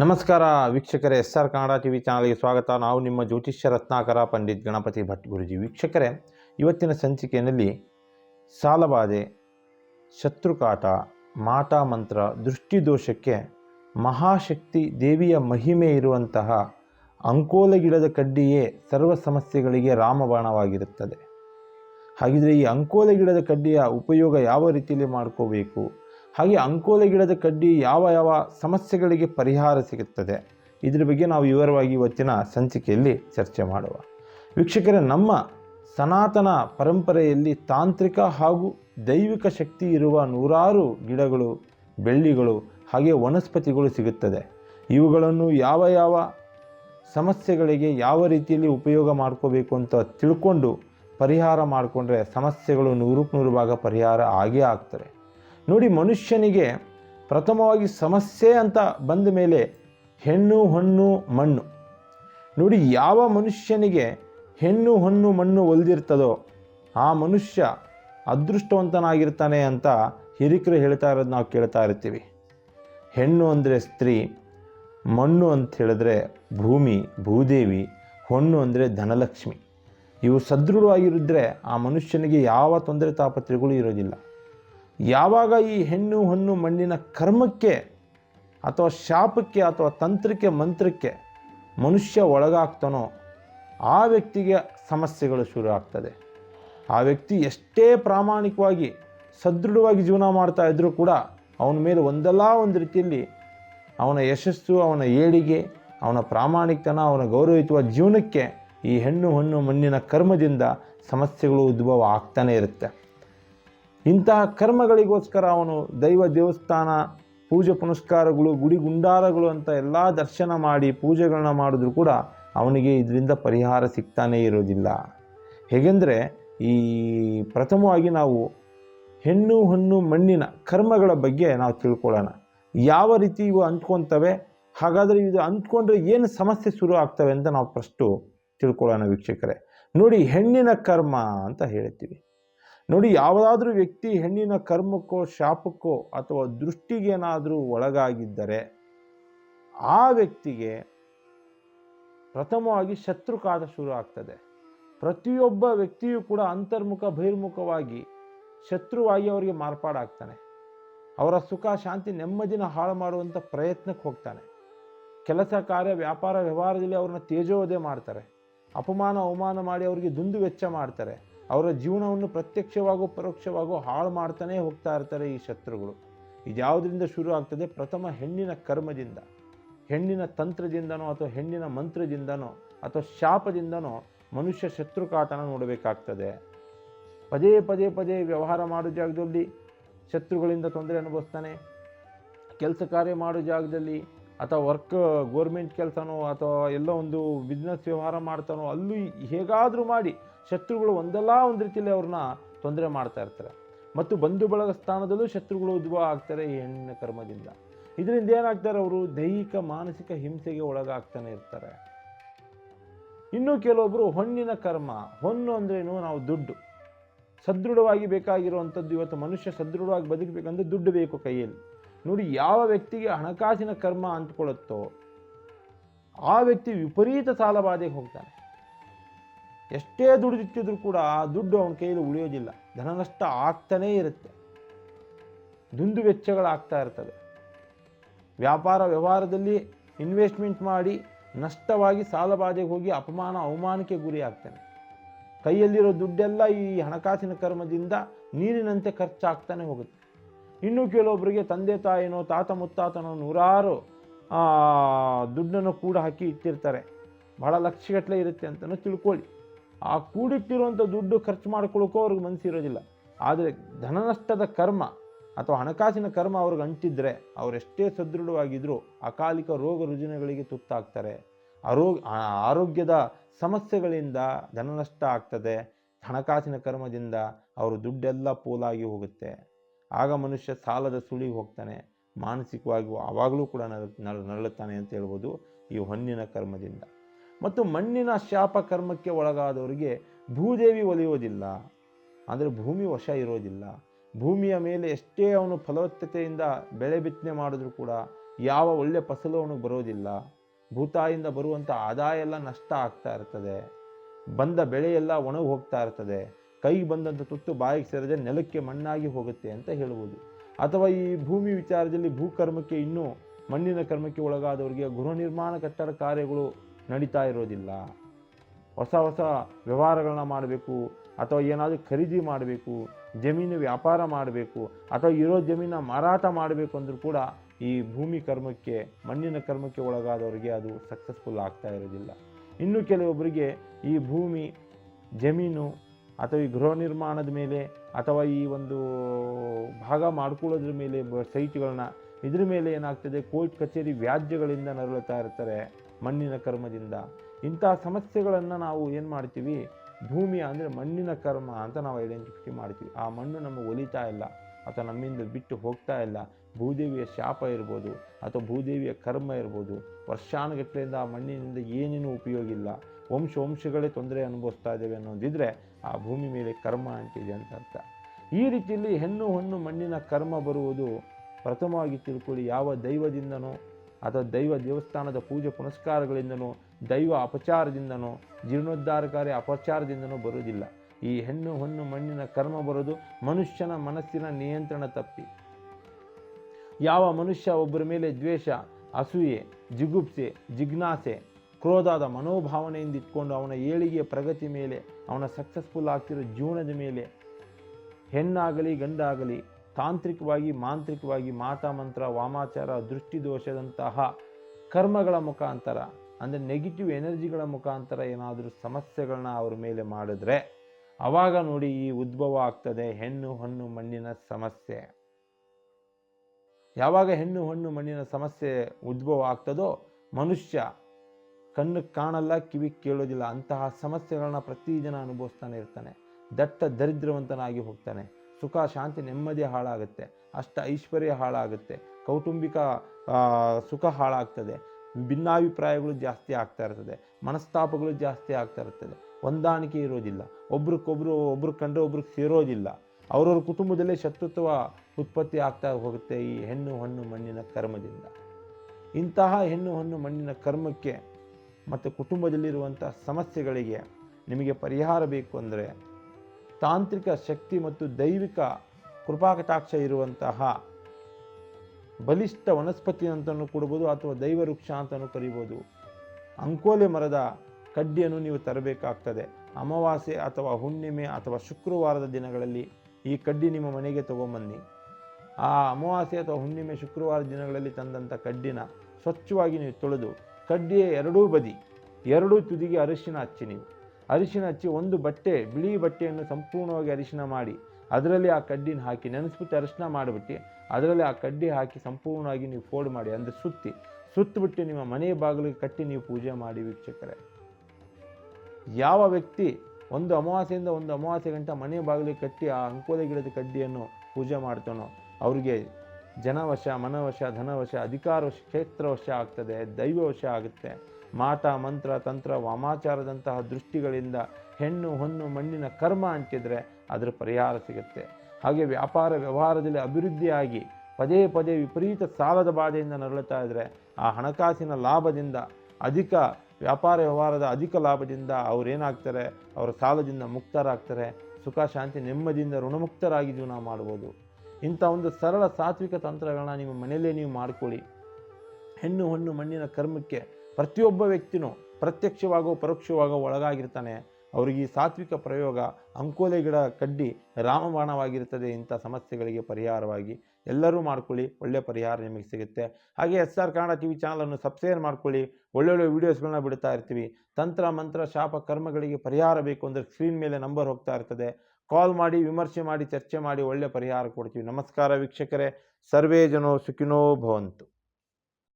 ನಮಸ್ಕಾರ ವೀಕ್ಷಕರೇ, S R Kannada T V ಚಾನಲ್ಗೆ ಸ್ವಾಗತ. ನಾವು ನಿಮ್ಮ ಜ್ಯೋತಿಷ್ಯ ರತ್ನಾಕರ ಪಂಡಿತ್ ಗಣಪತಿ ಭಟ್ ಗುರುಜಿ. ವೀಕ್ಷಕರೇ, ಇವತ್ತಿನ ಸಂಚಿಕೆಯಲ್ಲಿ ಸಾಲಬಾಧೆ, ಶತ್ರುಕಾಟ ಮಾಟ ಮಂತ್ರ, ದೃಷ್ಟಿದೋಷಕ್ಕೆ ಮಹಾಶಕ್ತಿ ದೇವಿಯ ಮಹಿಮೆ ಇರುವಂತಹ ಅಂಕೋಲ ಗಿಡದ ಕಡ್ಡಿಯೇ ಸರ್ವ ಸಮಸ್ಯೆಗಳಿಗೆ ರಾಮಬಾಣವಾಗಿರುತ್ತದೆ. ಹಾಗಿದ್ರೆ ಈ ಅಂಕೋಲ ಗಿಡದ ಕಡ್ಡಿಯ ಉಪಯೋಗ ಯಾವ ರೀತಿಯಲ್ಲಿ ಮಾಡ್ಕೋಬೇಕು? ಹಾಗೆ ಅಂಕೋಲೆ ಗಿಡದ ಕಡ್ಡಿ ಯಾವ ಯಾವ ಸಮಸ್ಯೆಗಳಿಗೆ ಪರಿಹಾರ ಸಿಗುತ್ತದೆ? ಇದ್ರ ಬಗ್ಗೆ ನಾವು ವಿವರವಾಗಿ ಇವತ್ತಿನ ಸಂಚಿಕೆಯಲ್ಲಿ ಚರ್ಚೆ ಮಾಡುವ. ವೀಕ್ಷಕರೇ, ನಮ್ಮ ಸನಾತನ ಪರಂಪರೆಯಲ್ಲಿ ತಾಂತ್ರಿಕ ಹಾಗೂ ದೈವಿಕ ಶಕ್ತಿ ಇರುವ ನೂರಾರು ಗಿಡಗಳು, ಬೆಳ್ಳಿಗಳು, ಹಾಗೆ ವನಸ್ಪತಿಗಳು ಸಿಗುತ್ತದೆ. ಇವುಗಳನ್ನು ಯಾವ ಯಾವ ಸಮಸ್ಯೆಗಳಿಗೆ ಯಾವ ರೀತಿಯಲ್ಲಿ ಉಪಯೋಗ ಮಾಡ್ಕೋಬೇಕು ಅಂತ ತಿಳ್ಕೊಂಡು ಪರಿಹಾರ ಮಾಡಿಕೊಂಡ್ರೆ ಸಮಸ್ಯೆಗಳು ನೂರಕ್ಕೆ ನೂರು ಭಾಗ ಪರಿಹಾರ ಆಗೇ ಆಗ್ತವೆ. ನೋಡಿ ಮನುಷ್ಯನಿಗೆ ಪ್ರಥಮವಾಗಿ ಸಮಸ್ಯೆ ಅಂತ ಬಂದ ಮೇಲೆ ಹೆಣ್ಣು, ಹಣ್ಣು, ಮಣ್ಣು. ನೋಡಿ ಯಾವ ಮನುಷ್ಯನಿಗೆ ಹೆಣ್ಣು, ಹಣ್ಣು, ಮಣ್ಣು ಒಲ್ದಿರ್ತದೋ ಆ ಮನುಷ್ಯ ಅದೃಷ್ಟವಂತನಾಗಿರ್ತಾನೆ ಅಂತ ಹಿರಿಕರು ಹೇಳ್ತಾ ಇರೋದು ನಾವು ಕೇಳ್ತಾ ಇರ್ತೀವಿ. ಹೆಣ್ಣು ಅಂದರೆ ಸ್ತ್ರೀ, ಮಣ್ಣು ಅಂತ ಹೇಳಿದ್ರೆ ಭೂಮಿ, ಭೂದೇವಿ, ಹೊಣ್ಣು ಅಂದರೆ ಧನಲಕ್ಷ್ಮಿ. ಇವು ಸದೃಢವಾಗಿರಿದ್ರೆ ಆ ಮನುಷ್ಯನಿಗೆ ಯಾವ ತೊಂದರೆ ತಾಪತ್ರೆಗಳು ಇರೋದಿಲ್ಲ. ಯಾವಾಗ ಈ ಹೆಣ್ಣು ಹಣ್ಣು ಮಣ್ಣಿನ ಕರ್ಮಕ್ಕೆ ಅಥವಾ ಶಾಪಕ್ಕೆ ಅಥವಾ ತಂತ್ರಕ್ಕೆ ಮಂತ್ರಕ್ಕೆ ಮನುಷ್ಯ ಒಳಗಾಗ್ತಾನೋ ಆ ವ್ಯಕ್ತಿಗೆ ಸಮಸ್ಯೆಗಳು ಶುರು ಆಗ್ತದೆ. ಆ ವ್ಯಕ್ತಿ ಎಷ್ಟೇ ಪ್ರಾಮಾಣಿಕವಾಗಿ ಸದೃಢವಾಗಿ ಜೀವನ ಮಾಡ್ತಾ ಇದ್ದರೂ ಕೂಡ ಅವನ ಮೇಲೆ ಒಂದಲ್ಲ ಒಂದು ರೀತಿಯಲ್ಲಿ ಅವನ ಯಶಸ್ಸು, ಅವನ ಏಳಿಗೆ, ಅವನ ಪ್ರಾಮಾಣಿಕತನ, ಅವನ ಗೌರವಯುತವ ಜೀವನಕ್ಕೆ ಈ ಹೆಣ್ಣು ಹಣ್ಣು ಮಣ್ಣಿನ ಕರ್ಮದಿಂದ ಸಮಸ್ಯೆಗಳು ಉದ್ಭವ ಆಗ್ತಾನೇ ಇರುತ್ತೆ. ಇಂತಹ ಕರ್ಮಗಳಿಗೋಸ್ಕರ ಅವನು ದೈವ ದೇವಸ್ಥಾನ, ಪೂಜೆ ಪುನಸ್ಕಾರಗಳು, ಗುಡಿ ಗುಂಡಾರಗಳು ಅಂತ ಎಲ್ಲ ದರ್ಶನ ಮಾಡಿ ಪೂಜೆಗಳನ್ನ ಮಾಡಿದ್ರು ಕೂಡ ಅವನಿಗೆ ಇದರಿಂದ ಪರಿಹಾರ ಸಿಗ್ತಾನೇ ಇರೋದಿಲ್ಲ. ಹೇಗೆಂದರೆ ಈ ಪ್ರಥಮವಾಗಿ ನಾವು ಹೆಣ್ಣು ಹಣ್ಣು ಮಣ್ಣಿನ ಕರ್ಮಗಳ ಬಗ್ಗೆ ನಾವು ತಿಳ್ಕೊಳ್ಳೋಣ. ಯಾವ ರೀತಿ ಇವು ಅಂಟ್ಕೊತವೆ, ಹಾಗಾದರೆ ಇದು ಅಂದ್ಕೊಂಡ್ರೆ ಏನು ಸಮಸ್ಯೆ ಶುರು ಆಗ್ತವೆ ಅಂತ ನಾವು ಫಸ್ಟು ತಿಳ್ಕೊಳ್ಳೋಣ ವೀಕ್ಷಕರೇ. ನೋಡಿ ಹೆಣ್ಣಿನ ಕರ್ಮ ಅಂತ ಹೇಳ್ತೀವಿ. ನೋಡಿ, ಯಾವುದಾದ್ರೂ ವ್ಯಕ್ತಿ ಹೆಣ್ಣಿನ ಕರ್ಮಕ್ಕೋ, ಶಾಪಕ್ಕೋ ಅಥವಾ ದೃಷ್ಟಿಗೇನಾದರೂ ಒಳಗಾಗಿದ್ದರೆ ಆ ವ್ಯಕ್ತಿಗೆ ಪ್ರಥಮವಾಗಿ ಶತ್ರುಕಾಟ ಶುರು ಆಗ್ತದೆ. ಪ್ರತಿಯೊಬ್ಬ ವ್ಯಕ್ತಿಯೂ ಕೂಡ ಅಂತರ್ಮುಖ, ಬಹಿರ್ಮುಖವಾಗಿ ಶತ್ರುವಾಗಿ ಅವರಿಗೆ ಮಾರ್ಪಾಡಾಗ್ತಾನೆ. ಅವರ ಸುಖ, ಶಾಂತಿ, ನೆಮ್ಮದಿನ ಹಾಳು ಮಾಡುವಂಥ ಪ್ರಯತ್ನಕ್ಕೆ ಹೋಗ್ತಾನೆ. ಕೆಲಸ, ಕಾರ್ಯ, ವ್ಯಾಪಾರ, ವ್ಯವಹಾರದಲ್ಲಿ ಅವ್ರನ್ನ ತೇಜೋವಧೆ ಮಾಡ್ತಾರೆ. ಅಪಮಾನ, ಅವಮಾನ ಮಾಡಿ ಅವರಿಗೆ ದುಂದು ವೆಚ್ಚ ಮಾಡ್ತಾರೆ. ಅವರ ಜೀವನವನ್ನು ಪ್ರತ್ಯಕ್ಷವಾಗೋ, ಪರೋಕ್ಷವಾಗೋ ಹಾಳು ಮಾಡ್ತಾನೆ ಹೋಗ್ತಾ ಇರ್ತಾರೆ ಈ ಶತ್ರುಗಳು. ಇದ್ಯಾವುದರಿಂದ ಶುರು ಆಗ್ತದೆ? ಪ್ರಥಮ ಹೆಣ್ಣಿನ ಕರ್ಮದಿಂದ. ಹೆಣ್ಣಿನ ತಂತ್ರದಿಂದನೋ ಅಥವಾ ಹೆಣ್ಣಿನ ಮಂತ್ರದಿಂದನೋ ಅಥವಾ ಶಾಪದಿಂದನೋ ಮನುಷ್ಯ ಶತ್ರುಕಾಟನ ನೋಡಬೇಕಾಗ್ತದೆ. ಪದೇ ಪದೇ ಪದೇ ವ್ಯವಹಾರ ಮಾಡೋ ಜಾಗದಲ್ಲಿ ಶತ್ರುಗಳಿಂದ ತೊಂದರೆ ಅನುಭವಿಸ್ತಾನೆ. ಕೆಲಸ ಕಾರ್ಯ ಮಾಡೋ ಜಾಗದಲ್ಲಿ ಅಥವಾ ವರ್ಕ್ ಗೋರ್ಮೆಂಟ್ ಕೆಲಸನೋ ಅಥವಾ ಎಲ್ಲೋ ಒಂದು ಬಿಸ್ನೆಸ್ ವ್ಯವಹಾರ ಮಾಡ್ತಾನೋ, ಅಲ್ಲೂ ಹೇಗಾದರೂ ಮಾಡಿ ಶತ್ರುಗಳು ಒಂದಲ್ಲ ಒಂದು ರೀತಿಯಲ್ಲಿ ಅವ್ರನ್ನ ತೊಂದರೆ ಮಾಡ್ತಾ ಇರ್ತಾರೆ. ಮತ್ತು ಬಂಧು ಬಳಗ ಸ್ಥಾನದಲ್ಲೂ ಶತ್ರುಗಳು ಉದ್ಭವ ಆಗ್ತಾರೆ ಈ ಹೆಣ್ಣಿನ ಕರ್ಮದಿಂದ. ಇದರಿಂದ ಏನಾಗ್ತಾರೆ ಅವರು ದೈಹಿಕ, ಮಾನಸಿಕ ಹಿಂಸೆಗೆ ಒಳಗಾಗ್ತಾನೆ ಇರ್ತಾರೆ. ಇನ್ನು ಕೆಲವೊಬ್ಬರು ಹೊಣ್ಣಿನ ಕರ್ಮ, ಹೊನ್ನು ಅಂದ್ರೇನು ನಾವು ದುಡ್ಡು. ಸದೃಢವಾಗಿ ಬೇಕಾಗಿರುವಂಥದ್ದು ಇವತ್ತು ಮನುಷ್ಯ ಸದೃಢವಾಗಿ ಬದುಕಬೇಕಂದ್ರೆ ದುಡ್ಡು ಬೇಕು ಕೈಯಲ್ಲಿ. ನೋಡಿ, ಯಾವ ವ್ಯಕ್ತಿಗೆ ಹಣಕಾಸಿನ ಕರ್ಮ ಅಂತಕೊಳ್ಳುತ್ತೋ ಆ ವ್ಯಕ್ತಿ ವಿಪರೀತ ಸಾಲಬಾಧೆಗೆ ಹೋಗ್ತಾನೆ. ಎಷ್ಟೇ ದುಡಿದಿಟ್ಟಿದ್ರು ಕೂಡ ಆ ದುಡ್ಡು ಅವನ ಕೈಯಲ್ಲಿ ಉಳಿಯೋದಿಲ್ಲ. ಧನ ನಷ್ಟ ಆಗ್ತಾನೇ ಇರುತ್ತೆ. ದುಂದು ವೆಚ್ಚಗಳಾಗ್ತಾ ಇರ್ತವೆ. ವ್ಯಾಪಾರ ವ್ಯವಹಾರದಲ್ಲಿ ಇನ್ವೆಸ್ಟ್ಮೆಂಟ್ ಮಾಡಿ ನಷ್ಟವಾಗಿ ಸಾಲಬಾಧೆಗೆ ಹೋಗಿ ಅಪಮಾನ, ಅವಮಾನಕ್ಕೆ ಗುರಿ ಆಗ್ತಾನೆ. ಕೈಯಲ್ಲಿರೋ ದುಡ್ಡೆಲ್ಲ ಈ ಹಣಕಾಸಿನ ಕರ್ಮದಿಂದ ನೀರಿನಂತೆ ಖರ್ಚಾಗ್ತಾನೆ ಹೋಗುತ್ತೆ. ಇನ್ನು ಕೆಲವೊಬ್ಬರಿಗೆ ತಂದೆ ತಾಯಿನೋ, ತಾತ ಮುತ್ತಾತನೋ ನೂರಾರು ದುಡ್ಡನ್ನು ಕೂಡ ಹಾಕಿ ಇಟ್ಟಿರ್ತಾರೆ. ಬಹಳ ಲಕ್ಷಗಟ್ಟಲೆ ಇರುತ್ತೆ ಅಂತಲೂ ತಿಳ್ಕೊಳ್ಳಿ. ಆ ಕೂಡಿಟ್ಟಿರುವಂಥ ದುಡ್ಡು ಖರ್ಚು ಮಾಡ್ಕೊಳ್ಳೋಕ್ಕೂ ಅವ್ರಿಗೆ ಮನಸ್ಸಿರೋದಿಲ್ಲ ಆದರೆ ಧನನಷ್ಟದ ಕರ್ಮ ಅಥವಾ ಹಣಕಾಸಿನ ಕರ್ಮ ಅವ್ರಿಗೆ ಅಂಟಿದ್ರೆ ಅವರೆಷ್ಟೇ ಸದೃಢವಾಗಿದ್ದರೂ ಅಕಾಲಿಕ ರೋಗ ರುಜಿನಗಳಿಗೆ ತುತ್ತಾಗ್ತಾರೆ. ಆರೋಗ್ಯ ಆರೋಗ್ಯದ ಸಮಸ್ಯೆಗಳಿಂದ ಧನನಷ್ಟ ಆಗ್ತದೆ. ಹಣಕಾಸಿನ ಕರ್ಮದಿಂದ ಅವರು ದುಡ್ಡೆಲ್ಲ ಪೋಲಾಗಿ ಹೋಗುತ್ತೆ. ಆಗ ಮನುಷ್ಯ ಸಾಲದ ಸುಳಿಗೆ ಹೋಗ್ತಾನೆ ಮಾನಸಿಕವಾಗಿ ಆವಾಗಲೂ ಕೂಡ ನರ ನರ- ನರಳುತ್ತಾನೆ ಅಂತ ಹೇಳ್ಬೋದು ಈ ಹೊನ್ನಿನ ಕರ್ಮದಿಂದ. ಮತ್ತು ಮಣ್ಣಿನ ಶಾಪ ಕರ್ಮಕ್ಕೆ ಒಳಗಾದವರಿಗೆ ಭೂದೇವಿ ಒಲಿಯೋದಿಲ್ಲ, ಅಂದರೆ ಭೂಮಿ ವಶ ಇರೋದಿಲ್ಲ. ಭೂಮಿಯ ಮೇಲೆ ಎಷ್ಟೇ ಅವನು ಫಲವತ್ತತೆಯಿಂದ ಬೆಳೆ ಬಿತ್ತನೆ ಮಾಡಿದ್ರೂ ಕೂಡ ಯಾವ ಒಳ್ಳೆಯ ಫಸಲು ಅವನಿಗೆ ಬರೋದಿಲ್ಲ. ಭೂತಾಯಿಂದ ಬರುವಂಥ ಆದಾಯ ಎಲ್ಲ ನಷ್ಟ ಆಗ್ತಾ ಇರ್ತದೆ. ಬಂದ ಬೆಳೆಯೆಲ್ಲ ಒಣಗಿ ಹೋಗ್ತಾ ಇರ್ತದೆ. ಕೈಗೆ ಬಂದಂಥ ತುತ್ತು ಬಾಯಿಗೆ ಸೇರದೆ ನೆಲಕ್ಕೆ ಮಣ್ಣಾಗಿ ಹೋಗುತ್ತೆ ಅಂತ ಹೇಳ್ಬೋದು. ಅಥವಾ ಈ ಭೂಮಿ ವಿಚಾರದಲ್ಲಿ ಭೂಕರ್ಮಕ್ಕೆ ಇನ್ನೂ ಮಣ್ಣಿನ ಕರ್ಮಕ್ಕೆ ಒಳಗಾದವರಿಗೆ ಗೃಹ ನಿರ್ಮಾಣ ಕಟ್ಟಡ ಕಾರ್ಯಗಳು ನಡೀತಾ ಇರೋದಿಲ್ಲ. ಹೊಸ ಹೊಸ ವ್ಯವಹಾರಗಳನ್ನ ಮಾಡಬೇಕು, ಅಥವಾ ಏನಾದರೂ ಖರೀದಿ ಮಾಡಬೇಕು, ಜಮೀನು ವ್ಯಾಪಾರ ಮಾಡಬೇಕು, ಅಥವಾ ಇರೋ ಜಮೀನ ಮಾರಾಟ ಮಾಡಬೇಕು ಅಂದರೂ ಕೂಡ ಈ ಭೂಮಿ ಕರ್ಮಕ್ಕೆ, ಮಣ್ಣಿನ ಕರ್ಮಕ್ಕೆ ಒಳಗಾದವರಿಗೆ ಅದು ಸಕ್ಸಸ್ಫುಲ್ ಆಗ್ತಾ ಇರೋದಿಲ್ಲ. ಇನ್ನು ಕೆಲವೊಬ್ಬರಿಗೆ ಈ ಭೂಮಿ, ಜಮೀನು ಅಥವಾ ಈ ಗೃಹ ನಿರ್ಮಾಣದ ಮೇಲೆ ಅಥವಾ ಈ ಒಂದು ಭಾಗ ಮಾಡ್ಕೊಳ್ಳೋದ್ರ ಮೇಲೆ ಸೈಟ್ಗಳನ್ನ, ಇದ್ರ ಮೇಲೆ ಏನಾಗ್ತದೆ? ಕೋರ್ಟ್ ಕಚೇರಿ ವ್ಯಾಜ್ಯಗಳಿಂದ ನರಳುತ್ತಾ ಇರ್ತಾರೆ ಮಣ್ಣಿನ ಕರ್ಮದಿಂದ. ಇಂತಹ ಸಮಸ್ಯೆಗಳನ್ನು ನಾವು ಏನು ಮಾಡ್ತೀವಿ? ಭೂಮಿ ಅಂದರೆ ಮಣ್ಣಿನ ಕರ್ಮ ಅಂತ ನಾವು ಐಡೆಂಟಿಫೈ ಮಾಡ್ತೀವಿ. ಆ ಮಣ್ಣು ನಮಗೆ ಒಲಿತಾ ಇಲ್ಲ, ಅಥವಾ ನಮ್ಮಿಂದ ಬಿಟ್ಟು ಹೋಗ್ತಾ ಇಲ್ಲ. ಭೂದೇವಿಯ ಶಾಪ ಇರ್ಬೋದು, ಅಥವಾ ಭೂದೇವಿಯ ಕರ್ಮ ಇರ್ಬೋದು. ವರ್ಷಾನುಗಟ್ಟಲೆಯಿಂದ ಆ ಮಣ್ಣಿನಿಂದ ಏನೇನು ಉಪಯೋಗ ಇಲ್ಲ. ವಂಶ ವಂಶಗಳೇ ತೊಂದರೆ ಅನುಭವಿಸ್ತಾ ಇದ್ದೇವೆ ಅನ್ನೋದಿದ್ರೆ ಆ ಭೂಮಿ ಮೇಲೆ ಕರ್ಮ ಅಂತಿದೆ ಅಂತ ಅರ್ಥ ಈ ರೀತಿಯಲ್ಲಿ ಹೆಣ್ಣು ಹಣ್ಣು ಮಣ್ಣಿನ ಕರ್ಮ ಬರುವುದು ಪ್ರಥಮವಾಗಿ ತಿಳ್ಕೊಳ್ಳಿ. ಯಾವ ದೈವದಿಂದನೋ ಅಥವಾ ದೈವ ದೇವಸ್ಥಾನದ ಪೂಜೆ ಪುನಸ್ಕಾರಗಳಿಂದನೋ, ದೈವ ಅಪಚಾರದಿಂದನೋ, ಜೀರ್ಣೋದ್ಧಾರಕಾರಿ ಅಪಚಾರದಿಂದನೋ ಬರುವುದಿಲ್ಲ. ಈ ಹೆಣ್ಣು ಹೊಣ್ಣು ಮಣ್ಣಿನ ಕರ್ಮ ಬರೋದು ಮನುಷ್ಯನ ಮನಸ್ಸಿನ ನಿಯಂತ್ರಣ ತಪ್ಪಿ. ಯಾವ ಮನುಷ್ಯ ಒಬ್ಬರ ಮೇಲೆ ದ್ವೇಷ, ಅಸೂಯೆ, ಜಿಗುಪ್ಸೆ, ಜಿಜ್ಞಾಸೆ ಕ್ರೋಧಾದ ಮನೋಭಾವನೆಯಿಂದ ಇಟ್ಕೊಂಡು ಅವನ ಏಳಿಗೆಯ ಪ್ರಗತಿ ಮೇಲೆ, ಅವನ ಸಕ್ಸಸ್ಫುಲ್ ಆಗ್ತಿರೋ ಜೀವನದ ಮೇಲೆ, ಹೆಣ್ಣಾಗಲಿ, ಗಂಡಾಗಲಿ, ತಾಂತ್ರಿಕವಾಗಿ, ಮಾಂತ್ರಿಕವಾಗಿ, ಮಾತಾ ಮಂತ್ರ, ವಾಮಾಚಾರ ದೃಷ್ಟಿದೋಷದಂತಹ ಕರ್ಮಗಳ ಮುಖಾಂತರ, ಅಂದರೆ ನೆಗೆಟಿವ್ ಎನರ್ಜಿಗಳ ಮುಖಾಂತರ ಏನಾದರೂ ಸಮಸ್ಯೆಗಳನ್ನ ಅವ್ರ ಮೇಲೆ ಮಾಡಿದ್ರೆ ಆವಾಗ ನೋಡಿ ಈ ಉದ್ಭವ ಆಗ್ತದೆ, ಹೆಣ್ಣು ಹಣ್ಣು ಮಣ್ಣಿನ ಸಮಸ್ಯೆ. ಯಾವಾಗ ಹೆಣ್ಣು ಹಣ್ಣು ಮಣ್ಣಿನ ಸಮಸ್ಯೆ ಉದ್ಭವ ಆಗ್ತದೋ, ಮನುಷ್ಯ ಕಣ್ಣು ಕಾಣಲ್ಲ, ಕಿವಿ ಕೇಳೋದಿಲ್ಲ. ಅಂತಹ ಸಮಸ್ಯೆಗಳನ್ನ ಪ್ರತಿದಿನ ಅನುಭವಿಸ್ತಾನೆ ಇರ್ತಾನೆ. ದಟ್ಟ ದರಿದ್ರವಂತನಾಗಿ ಹೋಗ್ತಾನೆ. ಸುಖ, ಶಾಂತಿ ನೆಮ್ಮದಿ ಹಾಳಾಗುತ್ತೆ. ಅಷ್ಟ ಐಶ್ವರ್ಯ ಹಾಳಾಗುತ್ತೆ. ಕೌಟುಂಬಿಕ ಸುಖ ಹಾಳಾಗ್ತದೆ. ಭಿನ್ನಾಭಿಪ್ರಾಯಗಳು ಜಾಸ್ತಿ ಆಗ್ತಾ ಇರ್ತದೆ. ಮನಸ್ತಾಪಗಳು ಜಾಸ್ತಿ ಆಗ್ತಾ ಇರ್ತದೆ. ಹೊಂದಾಣಿಕೆ ಇರೋದಿಲ್ಲ. ಒಬ್ರಿಗೊಬ್ರು, ಒಬ್ರು ಕಂಡ್ರೆ ಒಬ್ರಿಗೆ ಸೇರೋದಿಲ್ಲ. ಅವ್ರವ್ರ ಕುಟುಂಬದಲ್ಲೇ ಶತ್ರುತ್ವ ಉತ್ಪತ್ತಿ ಆಗ್ತಾ ಹೋಗುತ್ತೆ ಈ ಹೆಣ್ಣು, ಹಣ್ಣು, ಮಣ್ಣಿನ ಕರ್ಮದಿಂದ. ಇಂತಹ ಹೆಣ್ಣು, ಹಣ್ಣು, ಮಣ್ಣಿನ ಕರ್ಮಕ್ಕೆ ಮತ್ತು ಕುಟುಂಬದಲ್ಲಿರುವಂಥ ಸಮಸ್ಯೆಗಳಿಗೆ ನಿಮಗೆ ಪರಿಹಾರ ಬೇಕು ಅಂದರೆ ತಾಂತ್ರಿಕ ಶಕ್ತಿ ಮತ್ತು ದೈವಿಕ ಕೃಪಾಕಟಾಕ್ಷ ಇರುವಂತಹ ಬಲಿಷ್ಠ ವನಸ್ಪತಿ ಅಂತಲೂ ಕೊಡ್ಬೋದು ಅಥವಾ ದೈವ ವೃಕ್ಷ ಅಂತಲೂ ಕರಿಬೋದು. ಅಂಕೋಲೆ ಮರದ ಕಡ್ಡಿಯನ್ನು ನೀವು ತರಬೇಕಾಗ್ತದೆ. ಅಮಾವಾಸ್ಯೆ ಅಥವಾ ಹುಣ್ಣಿಮೆ ಅಥವಾ ಶುಕ್ರವಾರದ ದಿನಗಳಲ್ಲಿ ಈ ಕಡ್ಡಿ ನಿಮ್ಮ ಮನೆಗೆ ತಗೊಂಬನ್ನಿ. ಆ ಅಮಾವಾಸ್ಯೆ ಅಥವಾ ಹುಣ್ಣಿಮೆ ಶುಕ್ರವಾರ ದಿನಗಳಲ್ಲಿ ತಂದಂಥ ಕಡ್ಡಿನ ಸ್ವಚ್ಛವಾಗಿ ನೀವು ತೊಳೆದು ಕಡ್ಡಿಯ ಎರಡೂ ಬದಿ, ಎರಡೂ ತುದಿಗೆ ಅರಿಶಿನ ಹಚ್ಚಿ ನೀವು. ಅರಿಶಿನ ಹಚ್ಚಿ ಒಂದು ಬಟ್ಟೆ, ಬಿಳಿ ಬಟ್ಟೆಯನ್ನು ಸಂಪೂರ್ಣವಾಗಿ ಅರಿಶಿನ ಮಾಡಿ, ಅದರಲ್ಲಿ ಆ ಕಡ್ಡಿನ ಹಾಕಿ, ನೆನೆಸ್ಬಿಟ್ಟು ಅರಿಶಿನ ಮಾಡಿಬಿಟ್ಟು, ಅದರಲ್ಲಿ ಆ ಕಡ್ಡಿ ಹಾಕಿ ಸಂಪೂರ್ಣವಾಗಿ ನೀವು ಫೋಲ್ಡ್ ಮಾಡಿ, ಅಂದರೆ ಸುತ್ತಿ ಸುತ್ತಿಬಿಟ್ಟು ನಿಮ್ಮ ಮನೆಯ ಬಾಗಿಲಿಗೆ ಕಟ್ಟಿ ನೀವು ಪೂಜೆ ಮಾಡಿ ವೀಕ್ಷಕರೇ. ಯಾವ ವ್ಯಕ್ತಿ ಒಂದು ಅಮಾವಾಸ್ಯೆಯಿಂದ ಒಂದು ಅಮಾವಾಸ್ಯೆ ಗಂಟ ಮನೆ ಬಾಗಿಲಿಗೆ ಕಟ್ಟಿ ಆ ಅಂಕೋಲೆ ಗಿಡದ ಕಡ್ಡಿಯನ್ನು ಪೂಜೆ ಮಾಡ್ತಾನೋ, ಅವ್ರಿಗೆ ಜನವಶ, ಮನವಶ, ಧನವಶ, ಅಧಿಕಾರವಶ, ಕ್ಷೇತ್ರವಶ ಆಗ್ತದೆ, ದೈವವಶ ಆಗುತ್ತೆ. ಮಾಟ ಮಂತ್ರ, ತಂತ್ರ, ವಾಮಾಚಾರದಂತಹ ದೃಷ್ಟಿಗಳಿಂದ ಹೆಣ್ಣು, ಹೊನ್ನು, ಮಣ್ಣಿನ ಕರ್ಮ ಅಂಟಿದ್ರೆ ಅದರ ಪರಿಹಾರ ಸಿಗುತ್ತೆ. ಹಾಗೆ ವ್ಯಾಪಾರ ವ್ಯವಹಾರದಲ್ಲಿ ಅಭಿವೃದ್ಧಿಯಾಗಿ ಪದೇ ಪದೇ ವಿಪರೀತ ಸಾಲದ ಬಾಧೆಯಿಂದ ನರಳುತ್ತಾ ಇದ್ದರೆ ಆ ಹಣಕಾಸಿನ ಲಾಭದಿಂದ ಅಧಿಕ ವ್ಯಾಪಾರ ವ್ಯವಹಾರದ ಅಧಿಕ ಲಾಭದಿಂದ ಅವರೇನಾಗ್ತಾರೆ? ಅವರ ಸಾಲದಿಂದ ಮುಕ್ತರಾಗ್ತಾರೆ. ಸುಖ, ಶಾಂತಿ, ನೆಮ್ಮದಿಯಿಂದ ಋಣಮುಕ್ತರಾಗಿ ಜೀವನ ಮಾಡ್ಬೋದು. ಇಂಥ ಒಂದು ಸರಳ ಸಾತ್ವಿಕ ತಂತ್ರಗಳನ್ನ ನಿಮ್ಮ ಮನೆಯಲ್ಲೇ ನೀವು ಮಾಡ್ಕೊಳ್ಳಿ. ಹೆಣ್ಣು ಹಣ್ಣು ಮಣ್ಣಿನ ಕರ್ಮಕ್ಕೆ ಪ್ರತಿಯೊಬ್ಬ ವ್ಯಕ್ತಿನೂ ಪ್ರತ್ಯಕ್ಷವಾಗೋ, ಪರೋಕ್ಷವಾಗೋ ಒಳಗಾಗಿರ್ತಾನೆ. ಅವ್ರಿಗೆ ಈ ಸಾತ್ವಿಕ ಪ್ರಯೋಗ ಅಂಕೋಲೆ ಗಿಡ ಕಡ್ಡಿ ರಾಮಬಾಣವಾಗಿರ್ತದೆ ಇಂಥ ಸಮಸ್ಯೆಗಳಿಗೆ ಪರಿಹಾರವಾಗಿ. ಎಲ್ಲರೂ ಮಾಡ್ಕೊಳ್ಳಿ ಒಳ್ಳೆಯ ಪರಿಹಾರ ನಿಮಗೆ ಸಿಗುತ್ತೆ. ಹಾಗೆ S R Kannada T V ಚಾನಲನ್ನು ಸಬ್ಸ್ಕ್ರೈಬ್ ಮಾಡ್ಕೊಳ್ಳಿ. ಒಳ್ಳೊಳ್ಳೆ ವೀಡಿಯೋಸ್ಗಳನ್ನ ಬಿಡ್ತಾ ಇರ್ತೀವಿ. ತಂತ್ರ, ಮಂತ್ರ, ಶಾಪ, ಕರ್ಮಗಳಿಗೆ ಪರಿಹಾರ ಬೇಕು ಅಂದರೆ ಸ್ಕ್ರೀನ್ ಮೇಲೆ ನಂಬರ್ ಹೋಗ್ತಾ ಇರ್ತದೆ. ಕಾಲ್ ಮಾಡಿ, ವಿಮರ್ಶೆ ಮಾಡಿ, ಚರ್ಚೆ ಮಾಡಿ ಒಳ್ಳೆ ಪರಿಹಾರ ಕೊಡ್ತೀವಿ. ನಮಸ್ಕಾರ ವೀಕ್ಷಕರೇ. ಸರ್ವೇ ಜನೋ ಸುಖಿನೋ ಭವಂತು.